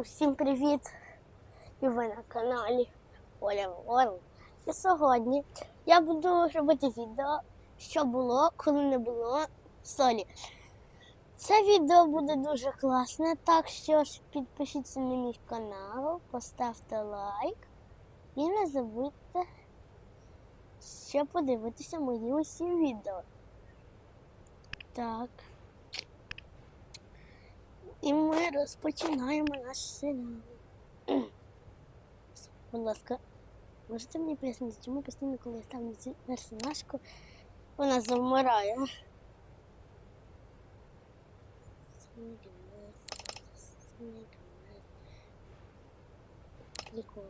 Усім привіт! І ви на каналі Оля Ворл. І сьогодні я буду робити відео, що було, коли не було солі. Це відео буде дуже класне, так що ж підпишіться на мій канал, поставте лайк і не забудьте ще подивитися мої усі відео. Так. І ми розпочинаємо наш серіал. Будь ласка, можете мені пояснити, чому постійно, коли я ставлю персонажку, вона завмирає? Прикол.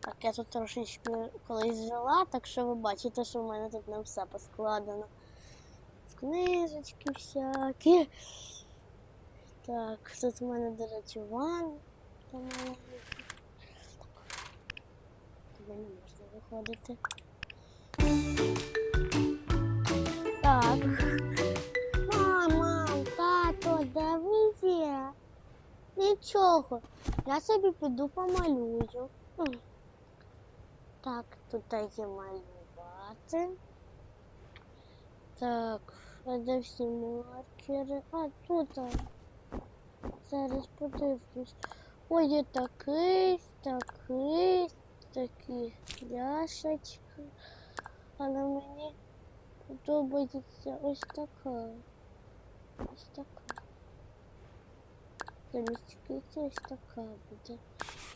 Так, я тут трошечки колись жила, так що ви бачите, що в мене тут не все поскладено книжечки всякі. Так, тут у мене, до речі, ван. Там маленький. Туди не можна виходити. Так. Мама, тато, де ви є? Нічого. Я собі піду помалюю. Так, тут є малювати. Так, а де всі маркери? А, тут. а. Зараз подивлюсь. Ой, є такий, такий, такі пляшечки. Але мені подобається ось така. Ось така. Замість киті ось така буде.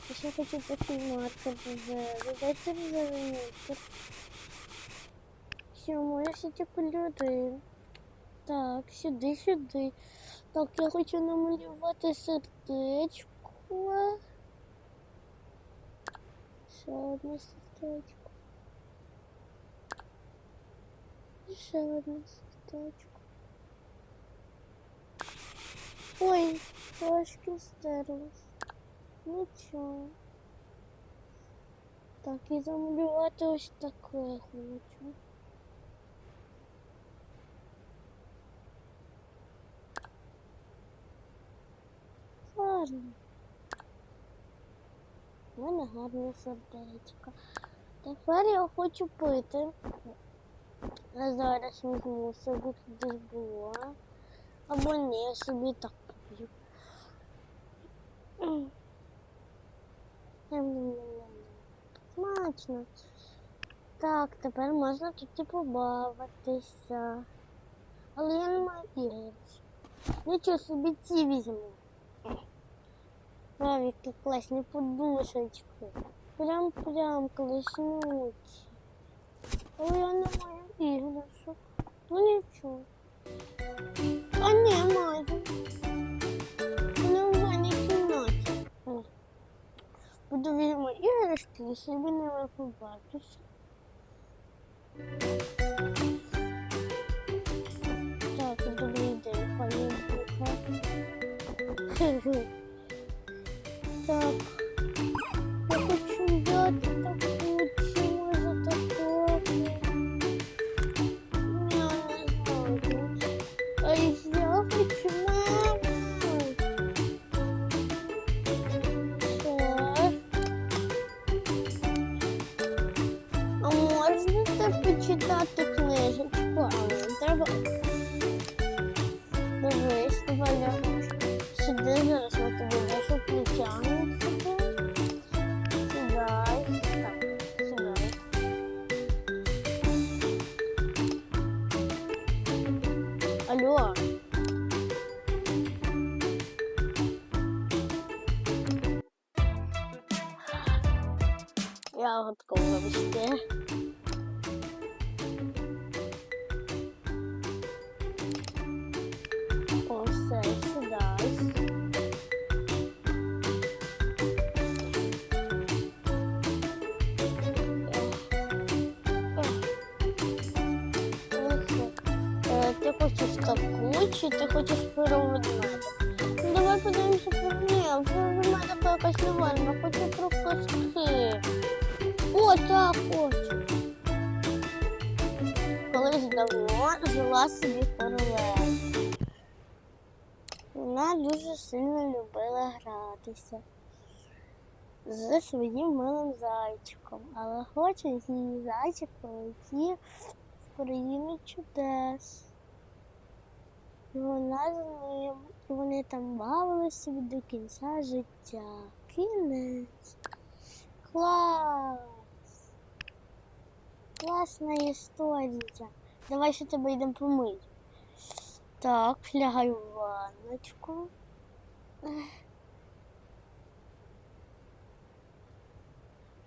Я ще хочу такий маркер рожевий. Дайте рожевий маркер. Чому я ще ті кольори? Так, сюди, сюди. Так, я хочу намалювати сердечко. Ще одне сердечко. Ще одне сердечко. Ой, трошки стерлось. Нічого. Так, і замалювати ось таке хочу. Гарно. У мене гарне сердечко. Тепер я хочу пити. Я зараз візьму собі кудись було. Або ні, я собі так поп'ю. Смачно. Так, тепер можна тут і побавитися. Але я не маю іграшок. Нічого собі ці візьму. Вау, які класні подушечки. Прям-прям класнючі. Але я не маю іграшок. Ну нічого. А ні, маю. Не в ванній кімнаті. Буду іграшки і собі не побачуся. Так, добрий день, пані Хе-хе. Так. Алло. Я готова, вибачте. Чи ти хочеш ведмедя? Ну, Давай подивимося про ні, про ведмедика якась невальна, хочу про казки. О, так, хочу. Колись давно жила собі королева. Вона дуже сильно любила гратися з своїм милим зайчиком, але хоче її зайчик полетів в країну чудес. Вона з ним, і вони там бавилися до кінця життя. Кінець. Клас! Класна історія. Давай ще тебе йдемо помити. Так, лягаю в ванночку.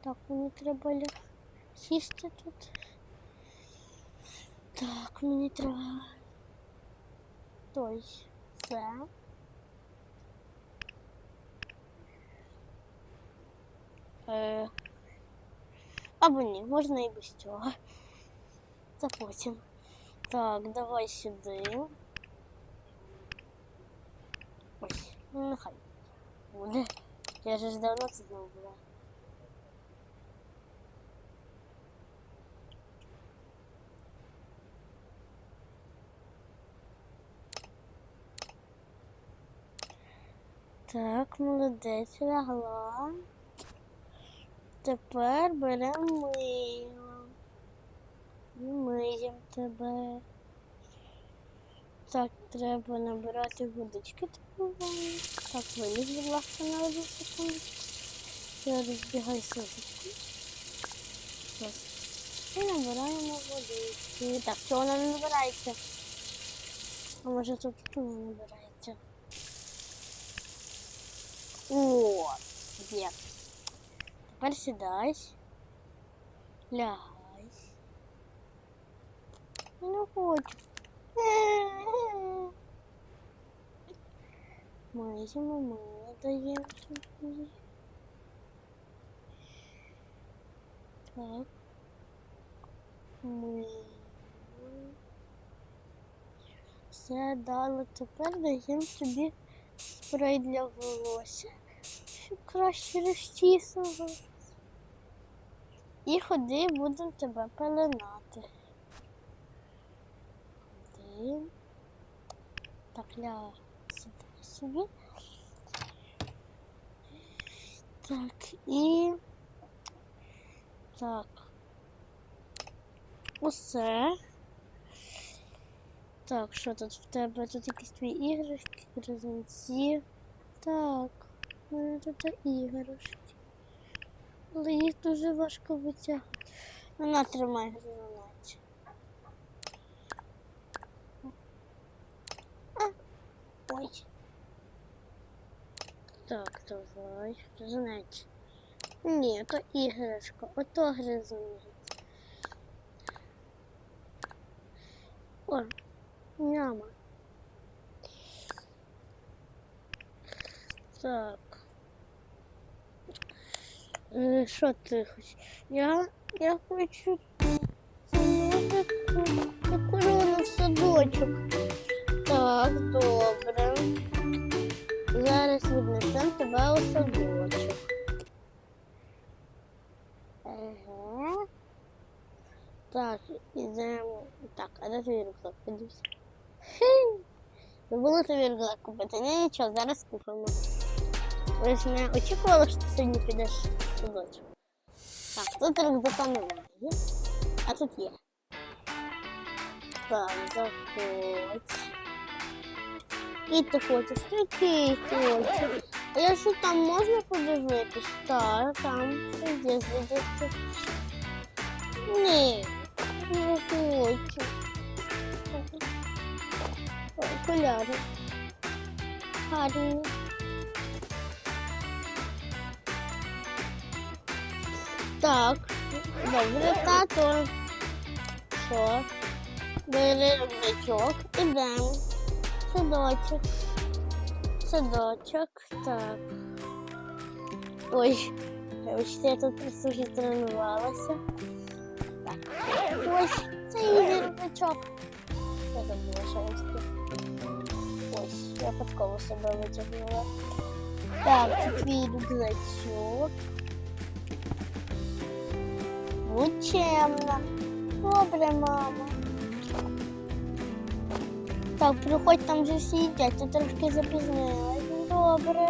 Так, мені треба сісти тут. Так, мені треба. Той, це. Е... Або ні, можна і без цього. Це потім. Так, давай сюди. Ось, ну нехай буде. Я же ж давно тут не була. Так, молодець лягла. Тепер беремо мило. І миємо тебе. Так, треба набирати водички таку. Так, виліз, будь ласка, на одну секундочку. Я розбігай сосочку. І набираємо водички. Так, вона не набирається? А може тут не набирається? О, є. Тепер сідай. Лягай. Не хочу. Маємо мило даємо тобі. Так. Ми. Все дали. Тепер даємо тобі спрей для волосся, щоб краще розчісувати. І ходи, будемо тебе пеленати. Ходи. Так, ля сюди собі. Так, і так. Усе. Так, що тут в тебе? Тут якісь твої іграшки, гризунці. Так, у мене тут іграшки. Але їх дуже важко витягати. Ну, на, тримай гризунець. А, Ой. Так, давай. Гризунець. Ні, то іграшка, ото гризунець. О, Няма. Так. Е, Що ти хочеш? Я, я хочу музику корону в садочок. Так, добре. Зараз віднесемо тебе у садочок. Ага. Так, ідемо. Так, а де твій рюкзак? Подивись. Хі. Забула тобі рюкзак купити. Ні, нічого, зараз купимо. Ви ж не очікували, що ти сьогодні підеш в садочок. Так, тут рюкзака немає. А тут є. Так, заходь. І ти хочеш, який хочеш. А якщо там можна подивитись, так, там щось є здається. Ні, не хочу. Окуляри. Гарні. Так, добре, тато. Що? Бери рюкзачок, ідемо. Садочок. Садочок, так. Ой, вибачте, я тут просто вже тренувалася. Так. Ось, це її рюкзачок. Я забула, що тут. Ось, я випадково себе витягнула. Так, твій рюкзачок. Будь. Добре, мама. Так, приходь, там вже всі їдять, ти трошки запізнилась. Добре.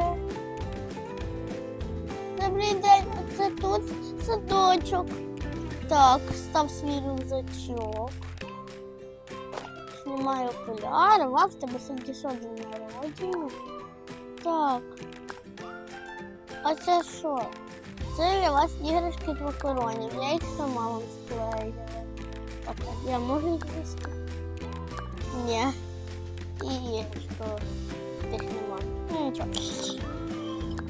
Добрий день, це тут садочок. Так, став свій рюкзачок. Знімаю окуляри, в що день народження? Так. А це що? Це для вас іграшки з макаронів. Я їх сама вам склеїла. Так, я можу їх їсти? Ні. І іграшку тих нема. Ну нічого.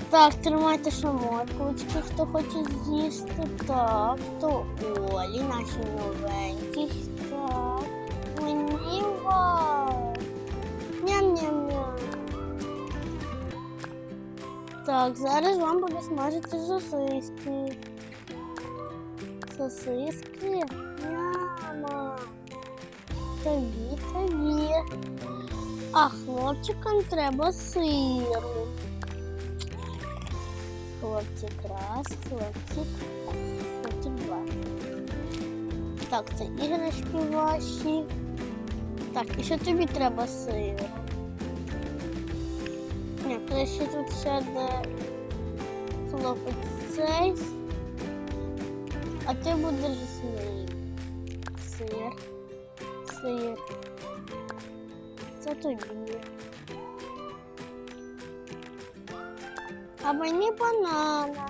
Так, тримайте шаморкочки, хто хоче з'їсти. Так, то Олі, наші новенькі. Так, зараз вам буду смажити сосиски. Сосиски. Няма. Тобі, тобі. А хлопчикам треба сиру. Хлопчик раз, хлопчик, хлопчик два. Так, це іграшки ваші. Так, і що тобі треба сиру? Ні, краще тут сяде хлопець цей. А ти будеш з ним. Сир. Сир. Це тобі. А мені банана.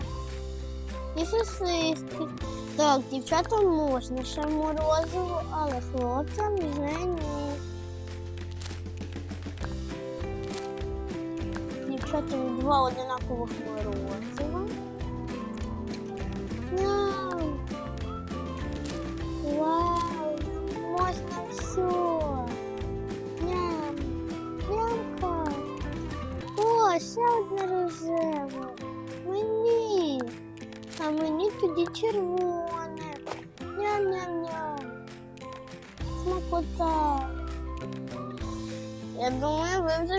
І сосиски. Так, дівчатам можна ще морозиво, але хлопцям вже ні. Дівчатам два одинакових морозива.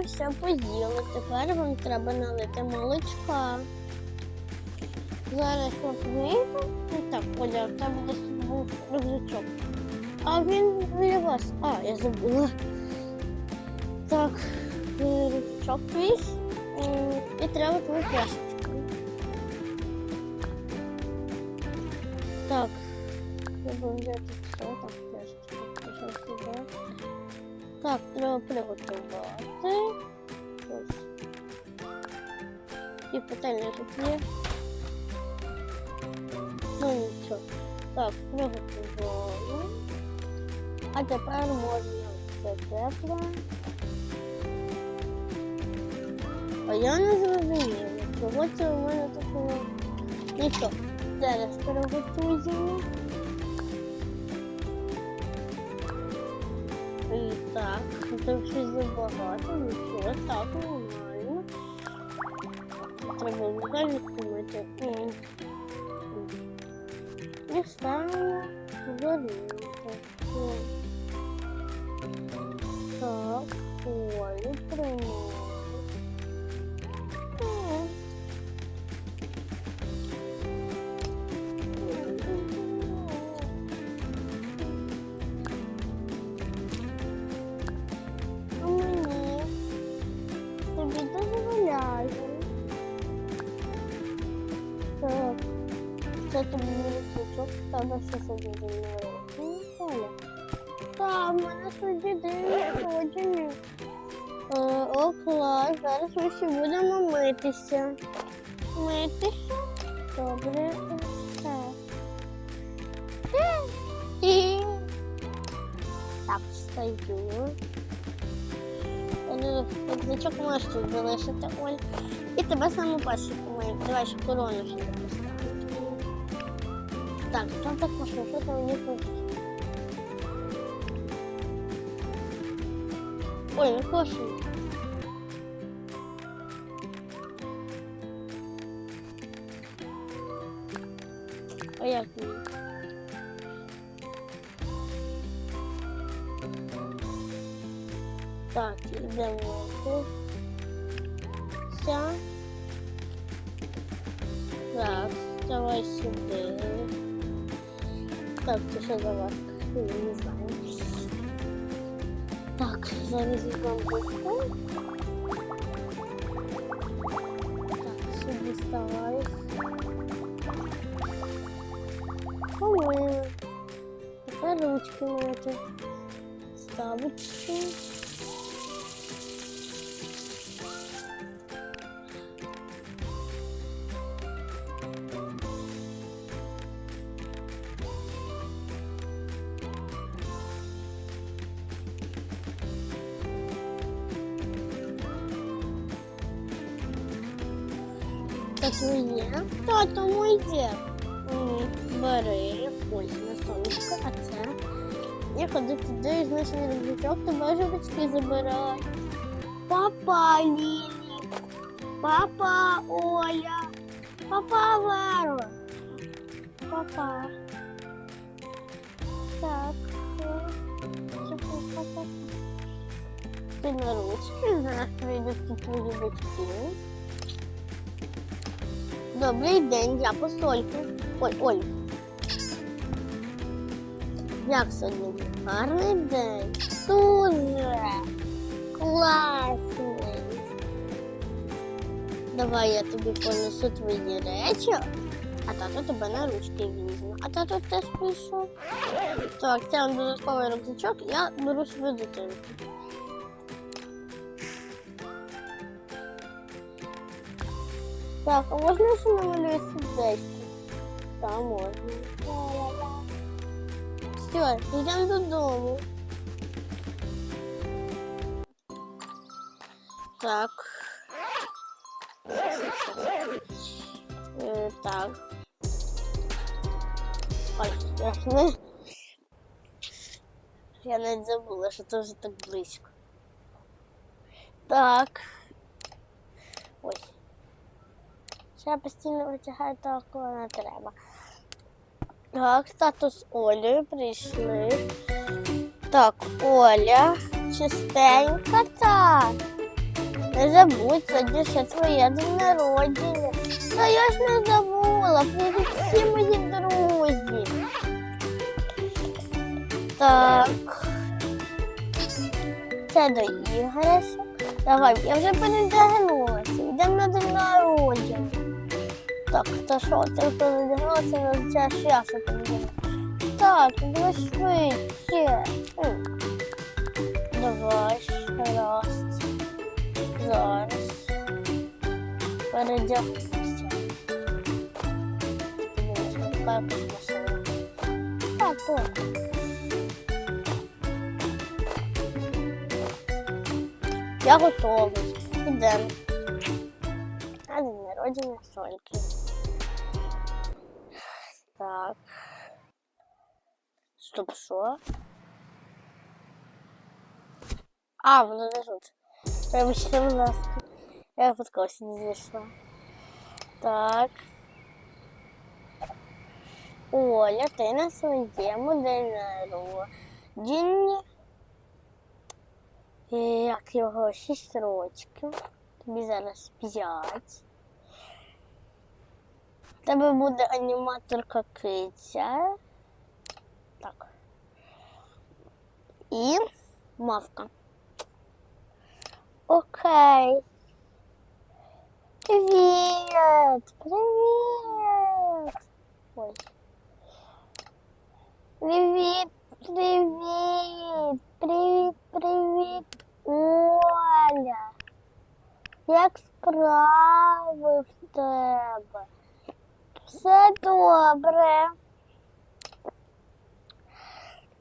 Все поїли. Тепер вам треба налити молочка. Зараз вийду. Ну так, Оля, там десь був рюкзачок. А він біля вас. А, я забула. Так, е, рюкзачок твій. І треба твій пляшечку. Питання тут є. Ну нічого. Так, приготували. А тепер можна все тепле. А я не зрозуміла, чого це у мене такого. Нічого. Зараз приготуємо. І так, це щось забагато, нічого, так, нормально. Треба взагалі помити. М. І ставимо горілку. Клас, зараз ми ще будемо митися. Митися? Добре. Так. І... Так, стою. Рюкзачок можеш тут залишити, Оль. І тебе саме перше помию. Давай ще корону ще поставимо. Так, там так можна, що там не хочеш. Ой, не хочу. Давай. Так, це що за вас? Не знаю. Так, зараз зробити. Так, сюди ставай. Помили. Тепер ручки мити. Ставочки. Твоє? Тато моє. Ні, Бери, ось на сонечко, а це. Я ходи туди, і знаєш, на рюкзачок, тебе вже батьки забирають. Папа Лілі, папа Оля, папа Вера. Папа. Так. Ти на ручки, зараз прийдуть твої батьки. Добрий день, я посолька. Ой, Оль. Як сьогодні? Гарний день. Дуже класний. Давай я тобі понесу твої речі, а тато тебе на ручки візьме. А тато теж прийшов. Так, це додатковий рюкзачок, я беру свою дитину. Так, а можна ще намалюю сердечко? Так, можна. Все, йдемо додому. Так. Е, Так. Ой, я. Я що це вже так близько. Так. Ой. Я постійно витягаю того, коли не треба. Так, тато з Олею прийшли. Так, Оля, чистенька так. Не забудь, сьогодні ще твоє день народження. Та я ж не забула, прийдуть всі мої друзі. Так. Це до Ігоря. Давай, я вже передягнулася. Йдемо на день народження. Так, та що, ти передягнулася, не означає, що я ще. Так, давай. Давай, раз. Зараз. Передягнуся. Ти думаєш, якась? Так, так. Я готовий. Ідемо. А день народження Сольки. Так. Стоп, що? А, воно не тут. Вибачте, будь ласка. Я випадково сюди зайшла. Так. Оля, ти на своєму день народження. Е, Як його 6 рочків. Тобі зараз 5. У тебе буде аніматорка киця. Так. І мавка. Окей. Привіт! Привіт! Ой. Привіт, привіт, привіт, привіт, Оля. Як справи в тебе? Все добре.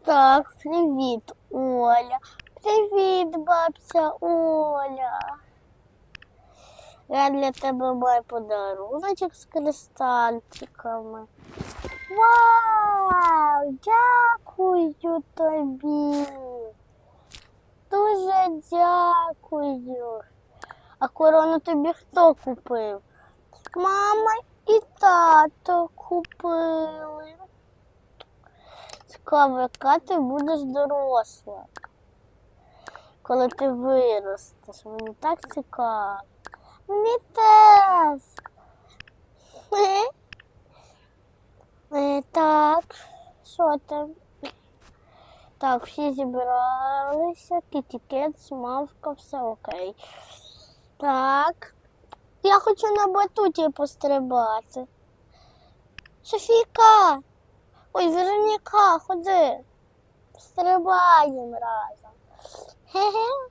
Так, привіт, Оля. Привіт, бабця Оля. Я для тебе маю подаруночок з кристальчиками. Вау! Дякую тобі. Дуже дякую. А корону тобі хто купив? Мама і тато купили. Цікаво, яка ти будеш доросла. Коли ти виростеш, мені так цікаво. Мені теж. Е, Так, що там? Так, всі зібралися, кітікет, мавка, все окей. Так. Я хочу на батуті пострибати. Софійка! Ой, Вероніка, ходи. Стрибаємо разом. Хе-хе.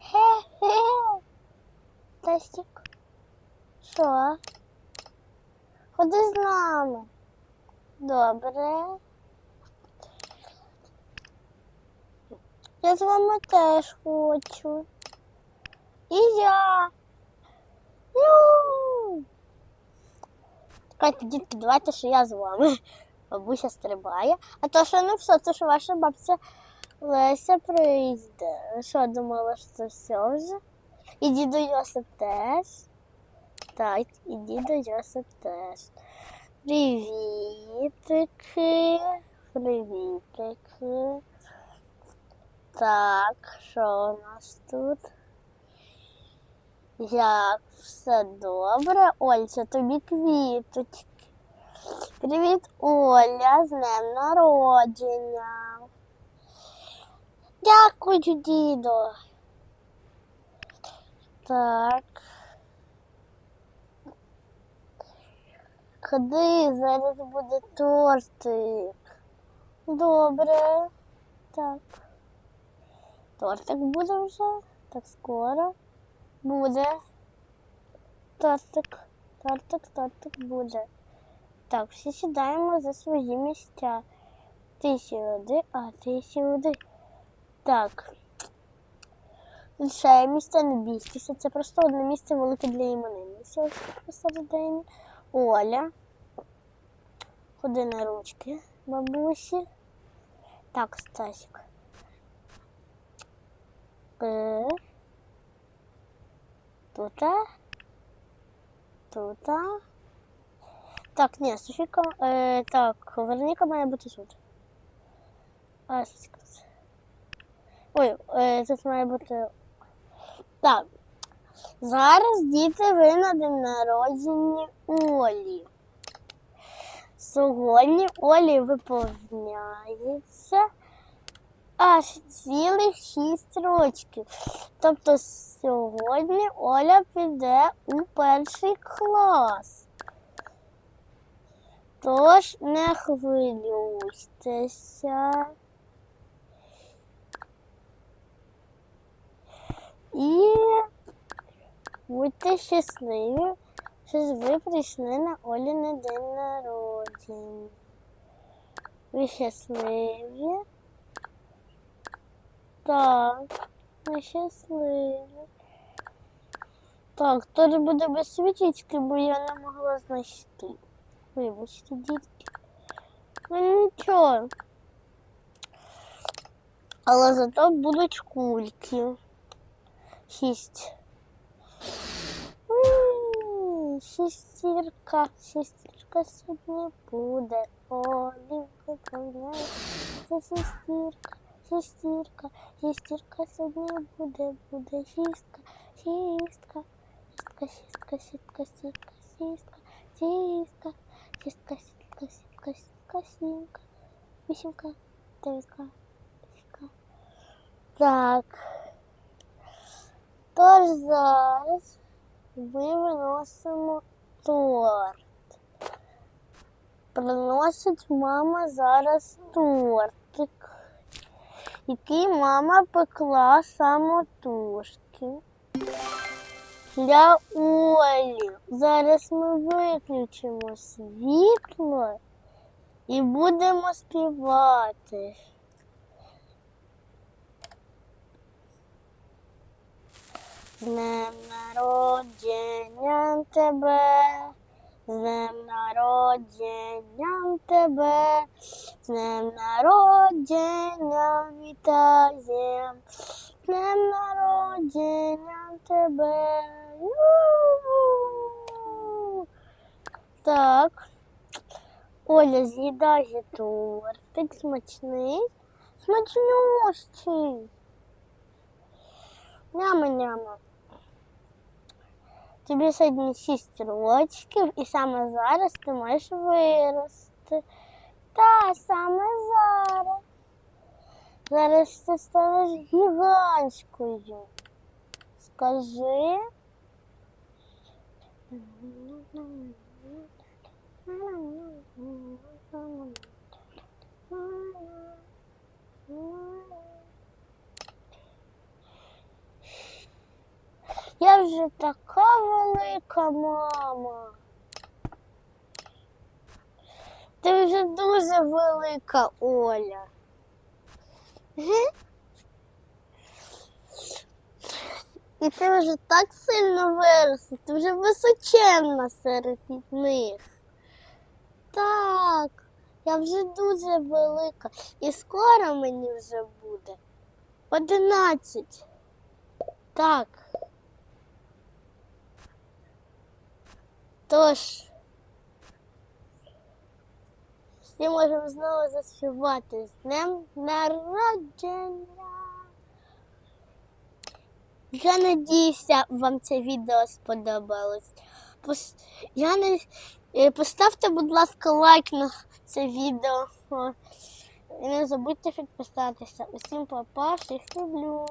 Хе-хе. Тестик. Що? Ходи з нами. Добре. Я з вами теж хочу. І я. Чекайте, дітки, давайте, що я з вами. Бабуся стрибає. А то, що не все, то що ваша бабця Леся прийде. Що, думала, що це все вже? І діду Йосип теж. Так, і діду Йосип теж. Привітики. Привітики. Так, що у нас тут? Як все добре? Ольця, тобі квіточки. Привіт, Оля, з днем народження. Дякую, дідо. Так. Ходи, зараз буде тортик. Добре. Так. Тортик буде вже. Так скоро. Буде. Тортик. Тортик, тортик буде. Так, всі сідаємо за свої місця. Ти сюди, а ти сюди. Так. Лише місце не бійтеся. Це просто одне місце велике для іменинниці. Посередині. Оля. Ходи на ручки, бабусі. Так, Стасик. Е. Тута. Тута. Так, ні, Софіка. Е, так, Вероніка має бути тут. А. Ой, е, тут має бути. Так. Зараз діти ви на день народження Олі. Сьогодні Олі виповняється аж цілих шість рочків. Тобто сьогодні Оля піде у перший клас. Тож не хвилюйтеся. І будьте щасливі, що ви прийшли на Оліне день народження. Ви щасливі? Так, ви щасливі. Так, хто буде без свічечки, бо я не могла знайти. Вибачте, дітки. Ну нічого. Але зато будуть кульки. Шість. Ui, Шестірка, шестірка сьогодні буде. Олі виправляє. Це Це стірка, є стірка сьогодні буде, буде шістка, шістка, шістка, шістка, шістка, сітка, сістка, сістка, шістка, сітка, сітка, сітка, сімка, вісімка, дев'ятка, сітка. Так. Тож зараз ми виносимо торт. Приносить мама зараз торт. Який мама пекла самотужки. Для Олі. Зараз ми виключимо світло і будемо співати. З днем народження тебе, днем народження тебе, з днем народження вітаєм, з днем народження тебе. Ю-ху! Так. Оля з'їдає тортик смачний, смачнющий. Няма-няма. Тобі сьогодні шість рочків і саме зараз ти маєш вирости. Та саме зараз. Зараз ти станеш гігантською. Скажи. Я вже така велика мама. Ти вже дуже велика Оля. І ти вже так сильно виросла, ти вже височенна серед них. Так, я вже дуже велика. І скоро мені вже буде. Одинадцять. Так. Тож. Всі можемо знову заспівати з днем народження. Я надіюся, вам це відео сподобалось. Я не... е, Поставте, будь ласка, лайк на це відео. І не забудьте підписатися. Усім па-па, всіх люблю.